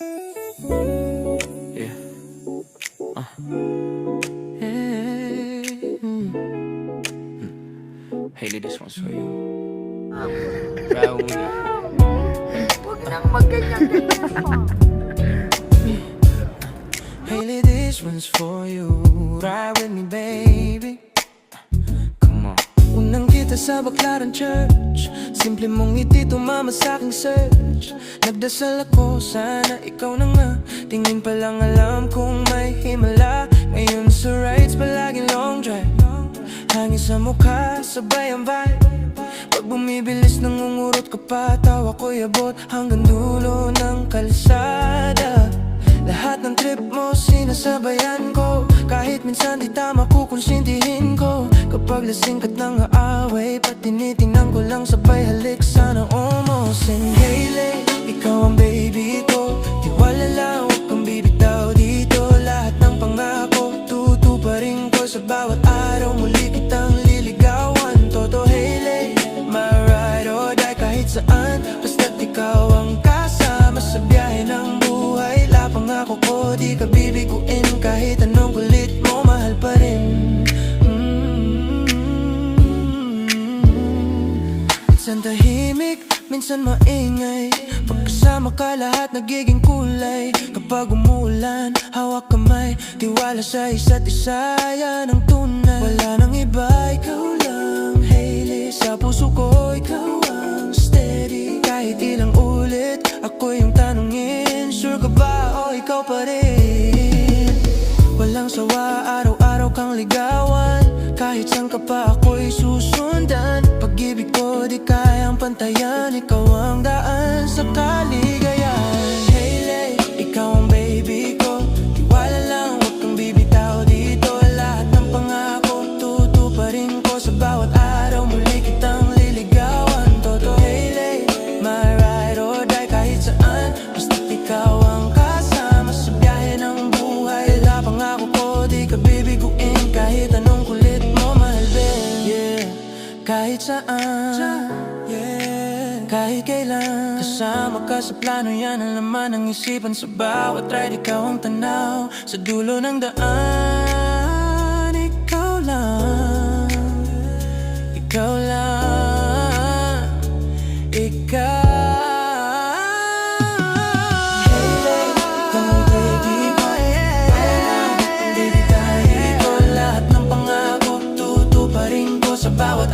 Yeah. Uh. Hey. Mm. Mm. This one's for you. Me. Huwag nang magganyan-ganyan pa. Hailey, this one's for you. Ride with me, baby. Sa Baclaran Church. Simple mong ngiti tumama sa aking search. Nagdasal ako, sana ikaw na nga. Tingin pa lang alam kung may himala. Ngayon sa rides, palaging long drive. Hangin sa mukha, sabay ang vibe. Pag bumibilis, nangungurot ka pa. Tawa ko'y abot hanggang dulo ng kalsada. Lahat ng trip mo sinasabayan minsan di tama kukonsintihin ko. Kapag lasing ka't nang aaway Pat tinitingnan ko lang sabay halik Minsan tahimik, minsan maingay. Pagkasama ka lahat nagiging kulay. Kapag umuulan, hawak kamay. Tiwala sa isa't isa, yan ang tunay. Wala nang iba, ikaw lang. Hailey, sa puso ko, ikaw ang steady. Kahit ilang ulit, ako yung tanungin. Sure ka ba o ikaw pa rin? Walang sawa, araw-araw kang ligawan. Kahit saan ka pa ako'y susundan. Pag-ibig kayang pantayan Ikaw ang daan sa kaligayahan. Hailey, ikaw ang baby ko. Tiwala lang, huwag kang bibitaw dito. Lahat ng pangako, tutuparin ko Sa bawat araw, muli kitang liligawan Toto. Hailey, my ride or die kahit saan. Basta't ikaw ang kasama sa biyahe ng buhay. La pangako ko, di ka bibiguin. Kahit anong kulit mo, mahal Ben Yeah, kahit saan kahit kailan. Kasama ka sa plano, yan ang laman ng isipan. Sa bawat ride, ikaw ang tanaw. Sa dulo ng daan, ikaw lang. Ikaw lang. Ikaw. Bawat